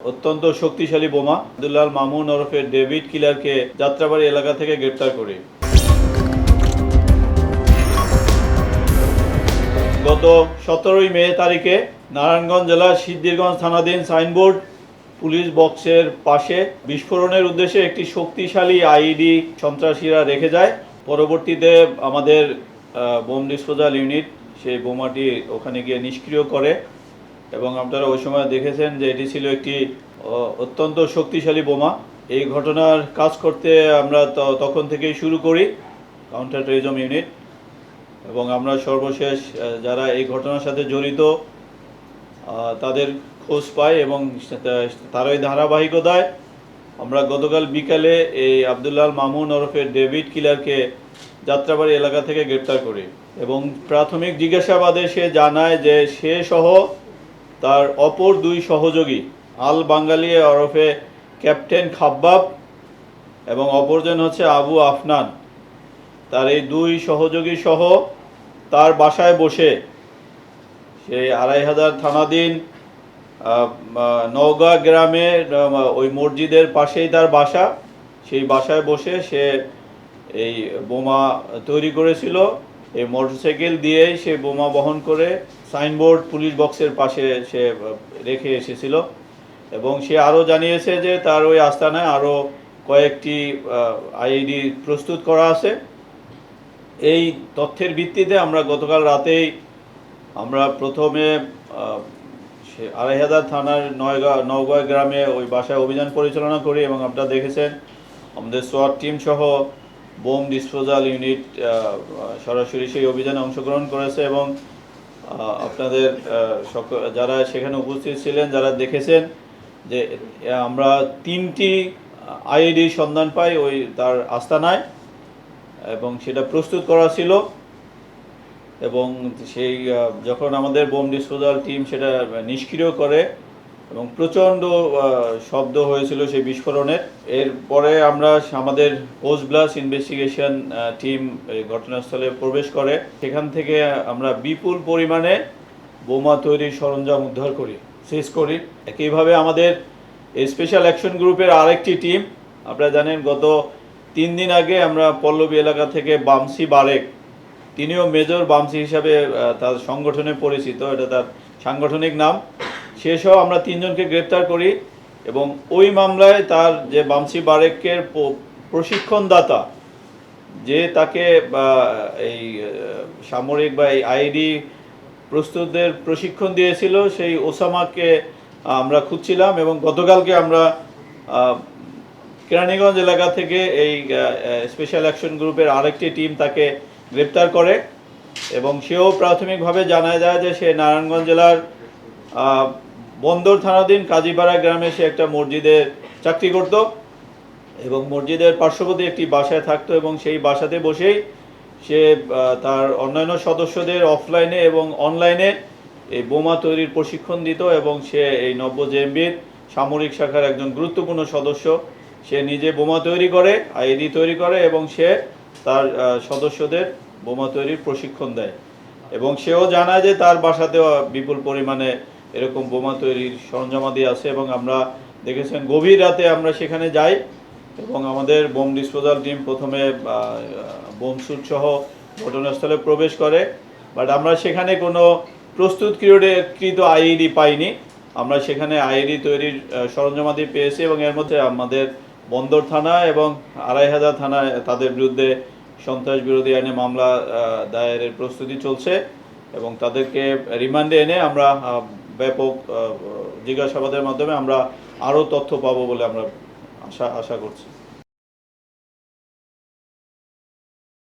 অত্যন্ত শক্তিশালী বোমা। আব্দুল্লাহ মামুন ওরফে ডেভিড কিলারকে যাত্রাবাড়ি এলাকা থেকে গ্রেপ্তার করি। গত সতেরোই মে তারিখে নারায়ণগঞ্জ জেলার সিদ্ধিরগঞ্জ থানাধীন সাইনবোর্ড পুলিশ বক্সের পাশে বিস্ফোরণের উদ্দেশ্যে একটি শক্তিশালী আইডি সন্ত্রাসীরা রেখে যায়। পরবর্তীতে আমাদের বোম ডিসপোজাল ইউনিট সেই বোমাটি ওখানে গিয়ে নিষ্ক্রিয় করে। এবং আপনারা ওই সময় দেখেছেন যে এটি ছিল একটি অত্যন্ত শক্তিশালী বোমা। এই ঘটনার কাজ করতে আমরা তখন থেকেই শুরু করি কাউন্টার টেরিজম ইউনিট এবং আমরা সর্বশেষ যারা এই ঘটনার সাথে জড়িত তাদের খোঁজ পাই এবং তারই ধারাবাহিকতায় আমরা গতকাল বিকালে এই আবদুল্লাল মামুন ওরফে ডেভিড কিলারকে যাত্রাবাড়ি এলাকা থেকে গ্রেপ্তার করি। এবং প্রাথমিক জিজ্ঞাসাবাদে সে জানায় যে সে সহ তার অপর দুই সহযোগী আল বাঙ্গালি ওরফে ক্যাপ্টেন খাব্বাব এবং অপরজন হচ্ছে আবু আফনান। তার এই দুই সহযোগী সহ তার বাসায় বসে সেই আড়াই হাজার আহ, নওগাঁ গ্রামে ওই মসজিদের পাশেই তার বাসা। সেই বাসায় বসে সে এই বোমা তৈরি করেছিল। এই মোটরসাইকেল দিয়েই সে বোমা বহন করে সাইনবোর্ড পুলিশ বক্সের পাশে সে রেখে এসেছিল। এবং সে আরও জানিয়েছে যে তার ওই আস্তানায় আরও কয়েকটি আইডি প্রস্তুত করা আছে। এই তথ্যের ভিত্তিতে আমরা গতকাল রাতেই আমরা প্রথমে সে আড়াই হাজার থানার নয়গা নওগাঁ গ্রামে ওই বাসায় অভিযান পরিচালনা করি এবং আপনারা দেখেছেন আমাদের সোয়াট টিম সহ বোম ডিসপোজাল ইউনিট সরাসরি সেই অভিযানে অংশগ্রহণ করেছে এবং আপনাদের যারা সেখানে উপস্থিত ছিলেন, যারা দেখেছেন যে আমরা তিনটি আইডি সন্ধান পাই ওই তার আস্তানায় এবং সেটা প্রস্তুত করা ছিল এবং সেই যখন আমাদের বোম ডিসপোজাল টিম সেটা নিষ্ক্রিয় করে এবং প্রচণ্ড শব্দ হয়েছিল সেই বিস্ফোরণের। এরপরে আমরা আমাদের পোস্ট ব্লাস ইনভেস্টিগেশন টিম ঘটনাস্থলে প্রবেশ করে। সেখান থেকে আমরা বিপুল পরিমাণে বোমা তৈরির সরঞ্জাম উদ্ধার করি শেষ করি। একইভাবে আমাদের স্পেশাল অ্যাকশন গ্রুপের আরেকটি টিম আপনারা জানেন গত তিন দিন আগে আমরা পল্লবী এলাকা থেকে বামসি বারেক, তিনিও মেজর বামসি হিসাবে তার সংগঠনে পরিচিত, এটা তার সাংগঠনিক নাম। সেসহ আমরা তিনজনকে গ্রেপ্তার করি এবং ওই মামলায় তার যে বামসি বারেকের প্রশিক্ষণদাতা, যে তাকে এই সামরিক বা এই আইডি প্রস্তুতদের প্রশিক্ষণ দিয়েছিল, সেই ওসামাকে আমরা খুঁজছিলাম এবং গতকালকে আমরা কেরানীগঞ্জ এলাকা থেকে এই স্পেশাল অ্যাকশন গ্রুপের আরেকটি টিম তাকে গ্রেপ্তার করে এবং সেও প্রাথমিকভাবে জানা যায় যে সে নারায়ণগঞ্জ জেলার বন্দর থানাধীন কাজীপাড়া গ্রামে সে একটা মসজিদে চাকরি করত এবং মসজিদের পার্শ্ববর্তী একটি বাসায় থাকতো এবং সেই বাসাতে বসেই সে তার অন্যান্য সদস্যদের অফলাইনে এবং অনলাইনে এই বোমা তৈরির প্রশিক্ষণ দিত এবং সে এই নব্য জেএমবির সামরিক শাখার একজন গুরুত্বপূর্ণ সদস্য। সে নিজে বোমা তৈরি করে, আইডি তৈরি করে এবং সে তার সদস্যদের বোমা তৈরির প্রশিক্ষণ দেয়। এবং সেও জানায় যে তার বাসাতেও বিপুল পরিমাণে এরকম বোমা তৈরির সরঞ্জামাদি আছে এবং আমরা দেখেছেন গভীর রাতে আমরা সেখানে যাই এবং আমাদের বোম ডিসপোজাল টিম প্রথমে বোম সহ ঘটনাস্থলে প্রবেশ করে। বাট আমরা সেখানে কোনো প্রস্তুতকৃত আইডি পাইনি। আমরা সেখানে আইডি তৈরির সরঞ্জামাদি পেয়েছি এবং এর মধ্যে আমাদের বন্দর থানা এবং আড়াই হাজার থানায় তাদের বিরুদ্ধে সন্ত্রাস বিরোধী আইনে মামলা দায়েরের প্রস্তুতি চলছে এবং তাদেরকে রিমান্ডে এনে আমরা ব্যাপক জিজ্ঞাসাবাদের মাধ্যমে আমরা আরও তথ্য পাবো বলে আমরা আশা আশা করছি।